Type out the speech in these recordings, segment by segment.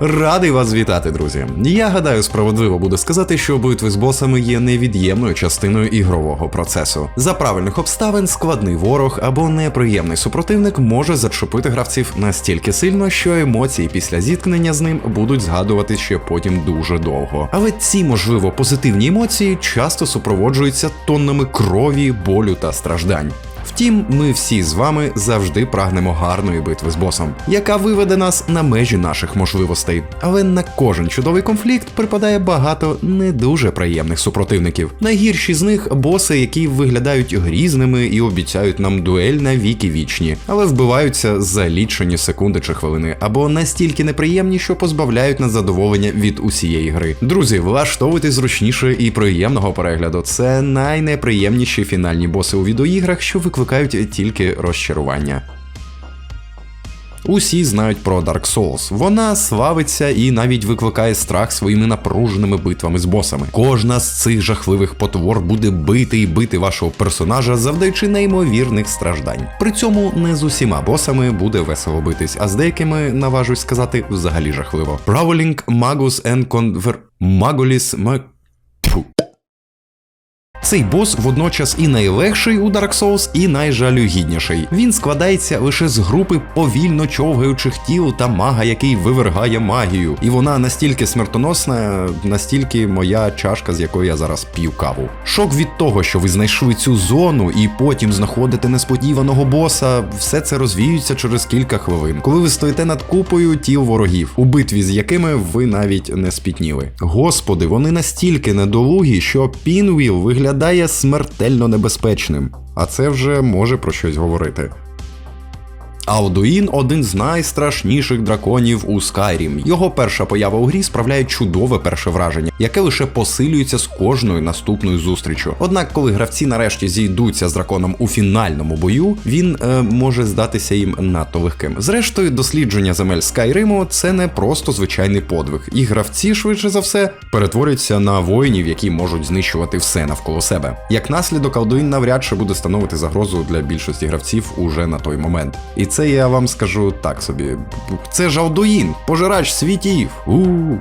Радий вас вітати, друзі. Я гадаю, справедливо буде сказати, що битви з босами є невід'ємною частиною ігрового процесу. За правильних обставин складний ворог або неприємний супротивник може зачепити гравців настільки сильно, що емоції після зіткнення з ним будуть згадувати ще потім дуже довго. Але ці, можливо, позитивні емоції часто супроводжуються тоннами крові, болю та страждань. Втім, ми всі з вами завжди прагнемо гарної битви з босом, яка виведе нас на межі наших можливостей. Але на кожен чудовий конфлікт припадає багато не дуже приємних супротивників. Найгірші з них боси, які виглядають грізними і обіцяють нам дуель на віки вічні, але вбиваються за лічені секунди чи хвилини, або настільки неприємні, що позбавляють нас задоволення від усієї гри. Друзі, влаштовуйте зручніше і приємного перегляду. Це найнеприємніші фінальні боси у відеоіграх, що викликають тільки розчарування. Усі знають про Dark Souls. Вона славиться і навіть викликає страх своїми напруженими битвами з босами. Кожна з цих жахливих потвор буде бити і бити вашого персонажа, завдаючи неймовірних страждань. При цьому не з усіма босами буде весело битись, а з деякими наважусь сказати взагалі жахливо. Prowling, Magus and Conver... Magolis... Цей бос водночас і найлегший у Dark Souls, і найжалюгідніший. Він складається лише з групи повільно човгаючих тіл та мага, який вивергає магію. І вона настільки смертоносна, настільки моя чашка, з якої я зараз п'ю каву. Шок від того, що ви знайшли цю зону і потім знаходите несподіваного боса, все це розвіюється через кілька хвилин, коли ви стоїте над купою тіл ворогів, у битві з якими ви навіть не спітніли. Господи, вони настільки недолугі, що Пінвіл виглядає смертельно небезпечним, а це вже може про щось говорити. Алдуїн один з найстрашніших драконів у Skyrim. Його перша поява у грі справляє чудове перше враження, яке лише посилюється з кожною наступною зустрічю. Однак, коли гравці нарешті зійдуться з драконом у фінальному бою, він е, може здатися їм надто легким. Зрештою, дослідження земель Скайриму це не просто звичайний подвиг, і гравці, швидше за все, перетворюються на воїнів, які можуть знищувати все навколо себе. Як наслідок, Алдуїн навряд чи буде становити загрозу для більшості гравців уже на той момент. І це я вам скажу так собі. Це Жавдуїн, пожирач світів. У-у-у.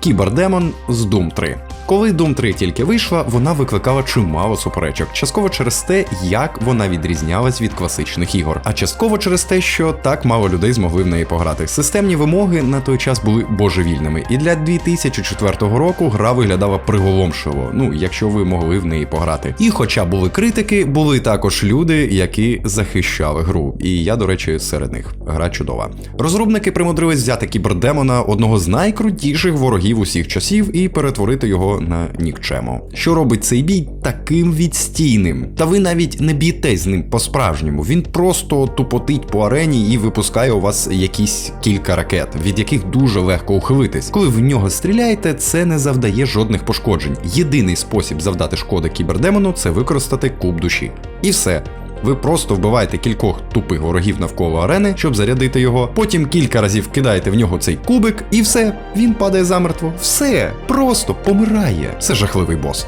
Кібердемон з Doom 3. Коли Doom 3 тільки вийшла, вона викликала чимало суперечок, частково через те, як вона відрізнялась від класичних ігор, а частково через те, що так мало людей змогли в неї пограти. Системні вимоги на той час були божевільними, і для 2004 року гра виглядала приголомшиво, ну якщо ви могли в неї пограти. І хоча були критики, були також люди, які захищали гру. І я, до речі, серед них. Гра чудова. Розробники примудрились взяти кібердемона, одного з найкрутіших ворогів усіх часів, і перетворити його на нікчему. Що робить цей бій таким відстійним? Та ви навіть не б'єтесь з ним по-справжньому. Він просто тупотить по арені і випускає у вас якісь кілька ракет, від яких дуже легко ухилитись. Коли в нього стріляєте, це не завдає жодних пошкоджень. Єдиний спосіб завдати шкоди кібердемону це використати куб душі. І все. Ви просто вбиваєте кількох тупих ворогів навколо арени, щоб зарядити його. Потім кілька разів кидаєте в нього цей кубик, і все, він падає замертво. Все, просто помирає. Це жахливий бос.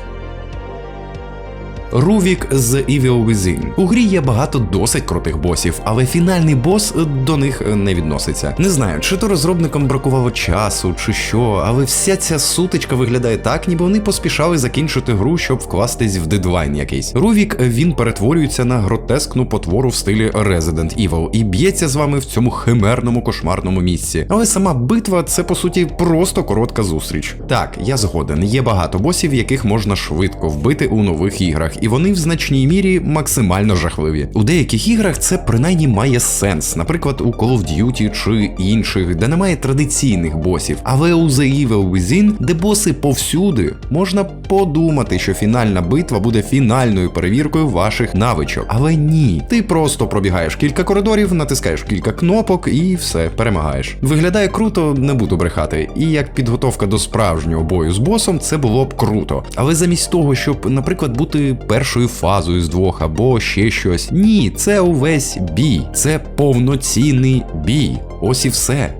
Рувік з Evil Within. У грі є багато досить крутих босів, але фінальний бос до них не відноситься. Не знаю, чи то розробникам бракувало часу, чи що, але вся ця сутичка виглядає так, ніби вони поспішали закінчити гру, щоб вкластись в дедлайн якийсь. Рувік він перетворюється на гротескну потвору в стилі Resident Evil і б'ється з вами в цьому химерному кошмарному місці. Але сама битва це по суті просто коротка зустріч. Так, я згоден, є багато босів, яких можна швидко вбити у нових іграх і вони в значній мірі максимально жахливі. У деяких іграх це принаймні має сенс, наприклад, у Call of Duty чи інших, де немає традиційних босів. Але у The Evil Within, де боси повсюди, можна подумати, що фінальна битва буде фінальною перевіркою ваших навичок. Але ні, ти просто пробігаєш кілька коридорів, натискаєш кілька кнопок і все, перемагаєш. Виглядає круто, не буду брехати. І як підготовка до справжнього бою з босом, це було б круто. Але замість того, щоб, наприклад, бути першою фазою з двох або ще щось. Ні, це увесь бій, це повноцінний бій. Ось і все.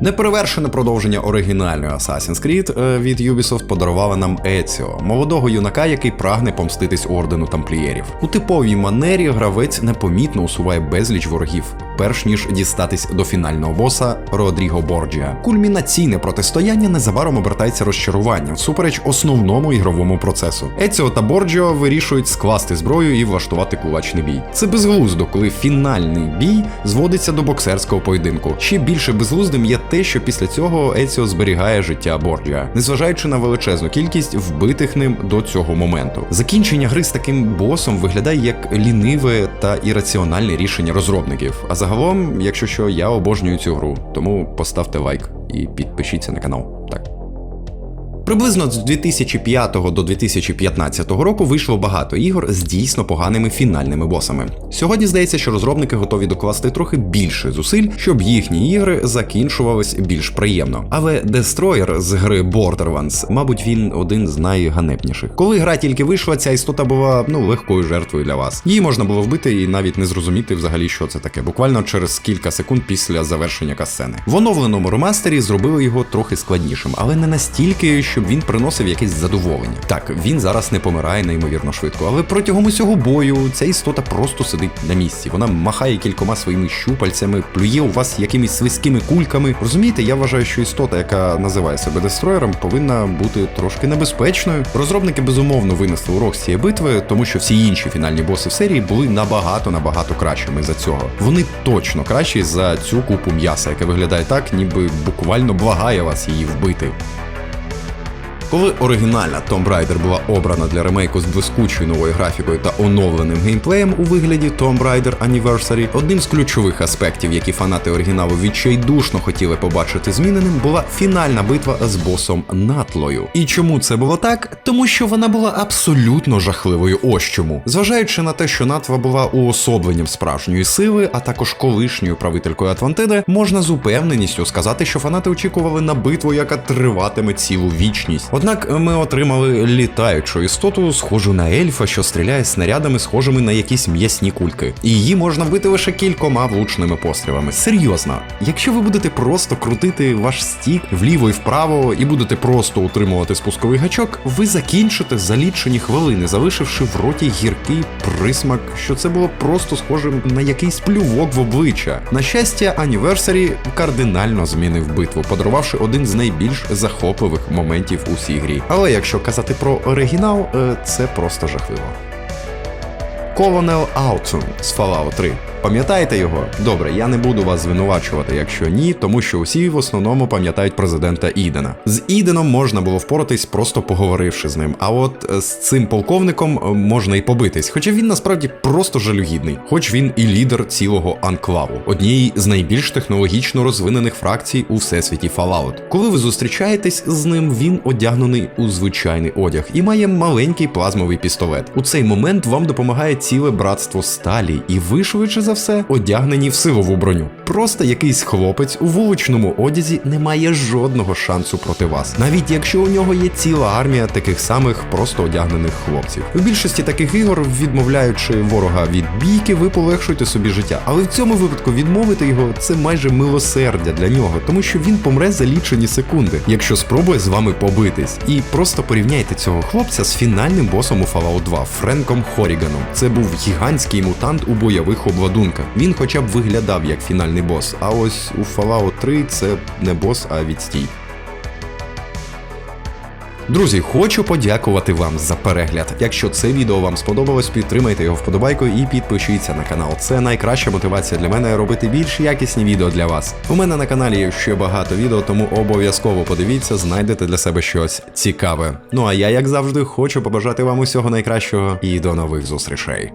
Неперевершене продовження оригінальної Assassin's Creed е, від Ubisoft подарувала нам Еціо, молодого юнака, який прагне помститись ордену тамплієрів. У типовій манері гравець непомітно усуває безліч ворогів, перш ніж дістатись до фінального боса Родріго Борджіа. Кульмінаційне протистояння незабаром обертається розчаруванням всупереч основному ігровому процесу. Еціо та Борджіо вирішують скласти зброю і влаштувати кулачний бій. Це безглуздо, коли фінальний бій зводиться до боксерського поєдинку. Ще більше безглуздим є те, що після цього Еціо зберігає життя Борджіа, незважаючи на величезну кількість вбитих ним до цього моменту. Закінчення гри з таким босом виглядає як ліниве та ірраціональне рішення розробників. А загалом, якщо що, я обожнюю цю гру, тому поставте лайк і підпишіться на канал. Приблизно з 2005 до 2015 року вийшло багато ігор з дійсно поганими фінальними босами. Сьогодні здається, що розробники готові докласти трохи більше зусиль, щоб їхні ігри закінчувались більш приємно. Але Destroyer з гри Borderlands, мабуть, він один з найганебніших. Коли гра тільки вийшла, ця істота була ну легкою жертвою для вас. Її можна було вбити і навіть не зрозуміти взагалі, що це таке, буквально через кілька секунд після завершення касцени. В оновленому ремастері зробили його трохи складнішим, але не настільки, щоб він приносив якесь задоволення. Так, він зараз не помирає неймовірно швидко, але протягом усього бою ця істота просто сидить на місці. Вона махає кількома своїми щупальцями, плює у вас якимись свиськими кульками. Розумієте, я вважаю, що істота, яка називає себе дестроєром, повинна бути трошки небезпечною. Розробники безумовно винесли урок з цієї битви, тому що всі інші фінальні боси в серії були набагато набагато кращими за цього. Вони точно кращі за цю купу м'яса, яке виглядає так, ніби буквально благає вас її вбити. Коли оригінальна Tomb Raider була обрана для ремейку з блискучою новою графікою та оновленим геймплеєм у вигляді Tomb Raider Anniversary, одним з ключових аспектів, які фанати оригіналу відчайдушно хотіли побачити зміненим, була фінальна битва з босом Натлою. І чому це було так? Тому що вона була абсолютно жахливою. Ось чому. Зважаючи на те, що Натва була уособленням справжньої сили, а також колишньою правителькою Атлантиди, можна з упевненістю сказати, що фанати очікували на битву, яка триватиме цілу вічність. Однак ми отримали літаючу істоту, схожу на ельфа, що стріляє снарядами, схожими на якісь м'ясні кульки. І її можна вбити лише кількома влучними пострілами. Серйозно, якщо ви будете просто крутити ваш стік вліво і вправо, і будете просто утримувати спусковий гачок, ви закінчите за лічені хвилини, залишивши в роті гіркий присмак, що це було просто схоже на якийсь плювок в обличчя. На щастя, Anniversary кардинально змінив битву, подарувавши один з найбільш захопливих моментів у цій грі. Але якщо казати про оригінал, е, це просто жахливо. Colonel Autumn з Fallout 3. Пам'ятаєте його? Добре, я не буду вас звинувачувати, якщо ні, тому що усі в основному пам'ятають президента Ідена. З Іденом можна було впоратись, просто поговоривши з ним. А от е, з цим полковником е, можна і побитись, хоча він насправді просто жалюгідний, хоч він і лідер цілого анклаву, однієї з найбільш технологічно розвинених фракцій у всесвіті Fallout. Коли ви зустрічаєтесь з ним, він одягнений у звичайний одяг і має маленький плазмовий пістолет. У цей момент вам допомагає ціле братство сталі, і ви швидше за все одягнені в силову броню. Просто якийсь хлопець у вуличному одязі не має жодного шансу проти вас, навіть якщо у нього є ціла армія таких самих просто одягнених хлопців. У більшості таких ігор, відмовляючи ворога від бійки, ви полегшуєте собі життя. Але в цьому випадку відмовити його це майже милосердя для нього, тому що він помре за лічені секунди, якщо спробує з вами побитись. І просто порівняйте цього хлопця з фінальним босом у Fallout 2 Френком Хоріганом. Це був гігантський мутант у бойових обладунках. Він хоча б виглядав як фінальний бос. А ось у Fallout 3 це не бос, а відстій. Друзі, хочу подякувати вам за перегляд. Якщо це відео вам сподобалось, підтримайте його вподобайкою і підпишіться на канал. Це найкраща мотивація для мене робити більш якісні відео для вас. У мене на каналі є ще багато відео, тому обов'язково подивіться, знайдете для себе щось цікаве. Ну а я, як завжди, хочу побажати вам усього найкращого і до нових зустрічей.